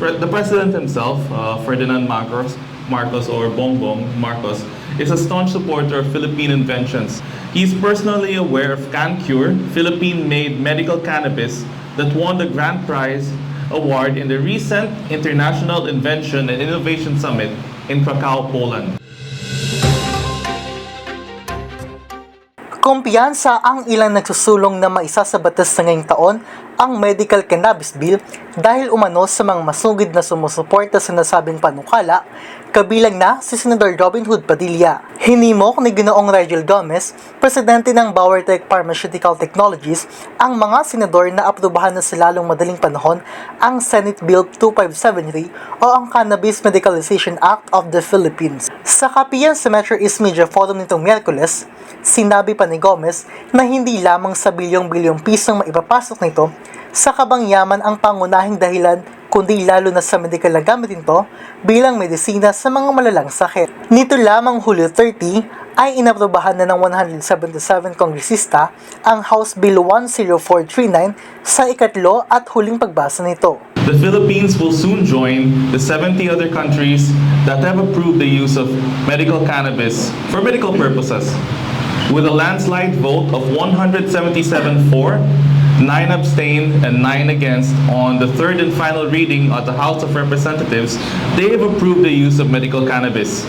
pre- the president himself, uh, Ferdinand Marcos, Marcos or Bongbong Marcos, is a staunch supporter of Philippine inventions. He's personally aware of CanCure, Philippine-made medical cannabis that won the grand prize award in the recent International Invention and Innovation Summit in Krakow, Poland. Kumpiyansa ang ilang nagsusulong na maisa sa batas na ngayong taon ang Medical Cannabis Bill dahil umano sa mga masugid na sumusuporta sa nasabing panukala, kabilang na si Senador Robin Hood Padilla. Hinimok ni Ginoong Rigel Gomez, presidente ng Bauertech Pharmaceutical Technologies, ang mga senador na aprubahan na sa lalong madaling panahon ang Senate Bill 2573 o ang Cannabis Medicalization Act of the Philippines. Sa kapiyan sa Metro East Media Forum nitong Miyerkules, sinabi pa ni Gomez na hindi lamang sa bilyong-bilyong pisong maipapasok nito sa kabangyaman ang pangunahing dahilan kundi lalo na sa medical na gamitin to bilang medisina sa mga malalang sakit. Nito lamang Hulyo 30 ay inaprobahan na ng 177 kongresista ang House Bill 10439 sa ikatlo at huling pagbasa nito. The Philippines will soon join the 70 other countries that have approved the use of medical cannabis for medical purposes. With a landslide vote of 177 for, 9 abstained, and 9 against on the third and final reading at the House of Representatives, they have approved the use of medical cannabis.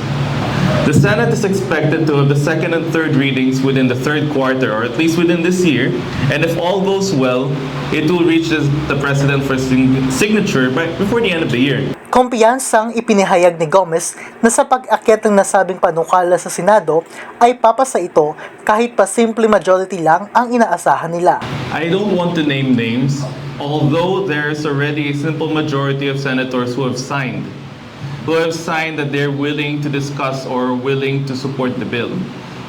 The Senate is expected to have the second and third readings within the third quarter, or at least within this year, and if all goes well, it will reach the President for sign- signature by, before the end of the year. Kumpiyansang ipinahayag ni Gomez na sa pag-akyat ng nasabing panukala sa Senado ay papasa ito kahit pa simple majority lang ang inaasahan nila. I don't want to name names, although there's already a simple majority of senators who have signed, who have signed that they're willing to discuss or willing to support the bill.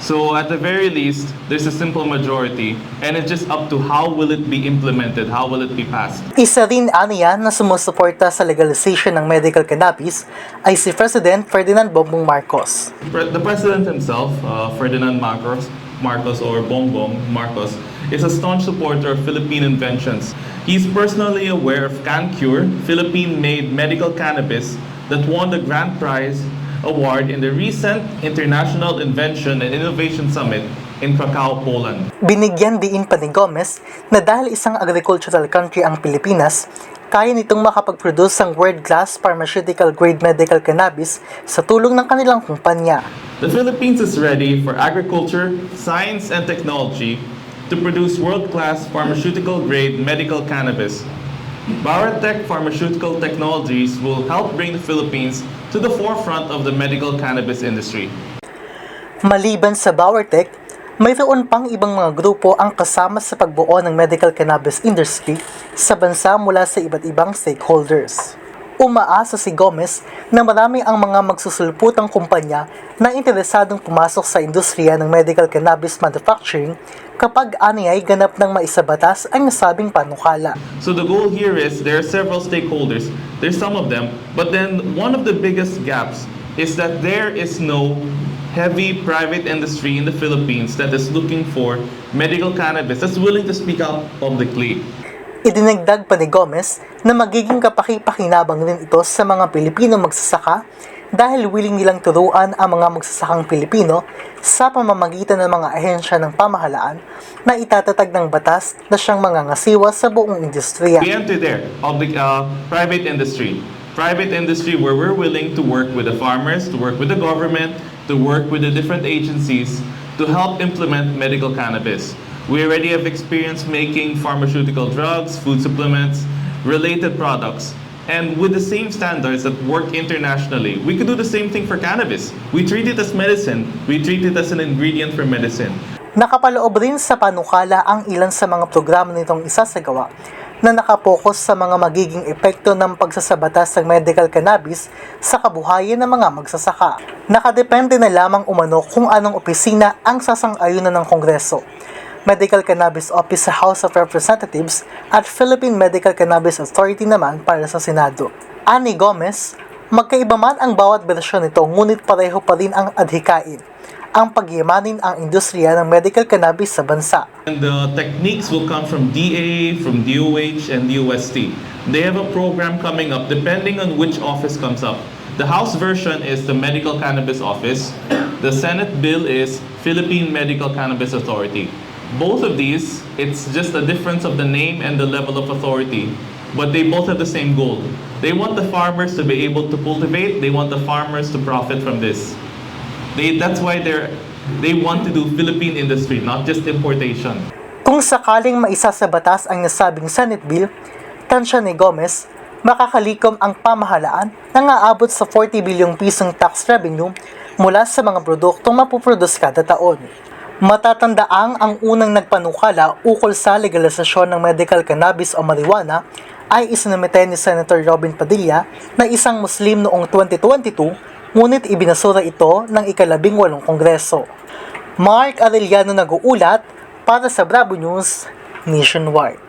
So at the very least, there's a simple majority, and it's just up to how will it be implemented, how will it be passed. Isa rin aniya na sumusuporta sa legalization ng medical cannabis ay si President Ferdinand Bongbong Marcos. The president himself, uh, Ferdinand Marcos, Marcos or Bongbong Marcos, is a staunch supporter of Philippine inventions. He's personally aware of CanCure, Philippine-made medical cannabis that won the grand prize award in the recent International Invention and Innovation Summit in Krakow, Poland. Binigyan diin pa ni Gomez na dahil isang agricultural country ang Pilipinas, kaya nitong makapag-produce ng world-class pharmaceutical grade medical cannabis sa tulong ng kanilang kumpanya. The Philippines is ready for agriculture, science, and technology to produce world-class pharmaceutical-grade medical cannabis. Biotech Pharmaceutical Technologies will help bring the Philippines to the forefront of the medical cannabis industry. Maliban sa Bauertech, mayroon pang ibang mga grupo ang kasama sa pagbuo ng medical cannabis industry sa bansa mula sa iba't ibang stakeholders. Umaasa si Gomez na marami ang mga magsusulputang kumpanya na interesadong pumasok sa industriya ng medical cannabis manufacturing kapag aniyay ganap ng maisabatas ang nasabing panukala. So the goal here is there are several stakeholders. There's some of them, but then one of the biggest gaps is that there is no heavy private industry in the Philippines that is looking for medical cannabis that's willing to speak out publicly. Idinagdag pa ni Gomez na magiging kapaki-pakinabang rin ito sa mga Pilipino magsasaka dahil willing nilang turuan ang mga magsasakang Pilipino sa pamamagitan ng mga ahensya ng pamahalaan na itatatag ng batas na siyang mga ngasiwa sa buong industriya. We enter there, public, uh, private industry. Private industry where we're willing to work with the farmers, to work with the government, to work with the different agencies to help implement medical cannabis. We already have experience making pharmaceutical drugs, food supplements, related products. And with the same standards that work internationally, we could do the same thing for cannabis. We treat it as medicine. We treat it as an ingredient for medicine. Nakapaloob rin sa panukala ang ilan sa mga programa nitong isasagawa na nakapokus sa mga magiging epekto ng pagsasabatas ng medical cannabis sa kabuhayan ng mga magsasaka. Nakadepende na lamang umano kung anong opisina ang sasang-ayunan ng Kongreso. Medical Cannabis Office sa House of Representatives at Philippine Medical Cannabis Authority naman para sa Senado. Ani Gomez, magkaiba man ang bawat bersyon nito ngunit pareho pa rin ang adhikain ang pagyamanin ang industriya ng medical cannabis sa bansa. And the techniques will come from DA, from DOH, and DOST. They have a program coming up depending on which office comes up. The House version is the Medical Cannabis Office. The Senate bill is Philippine Medical Cannabis Authority. Both of these, it's just a difference of the name and the level of authority, but they both have the same goal. They want the farmers to be able to cultivate, they want the farmers to profit from this. They, that's why they're, they want to do Philippine industry, not just importation. Kung sakaling maisa sa batas ang nasabing Senate Bill, tansya ni Gomez, makakalikom ang pamahalaan na aabot sa 40 bilyong pisong tax revenue mula sa mga produktong mapuproduce kada taon. Matatandaang ang unang nagpanukala ukol sa legalisasyon ng medical cannabis o marijuana ay isinumite ni Senator Robin Padilla na isang Muslim noong 2022 ngunit ibinasura ito ng ikalabing walong kongreso. Mark Arellano nag-uulat para sa Bravo News Nationwide.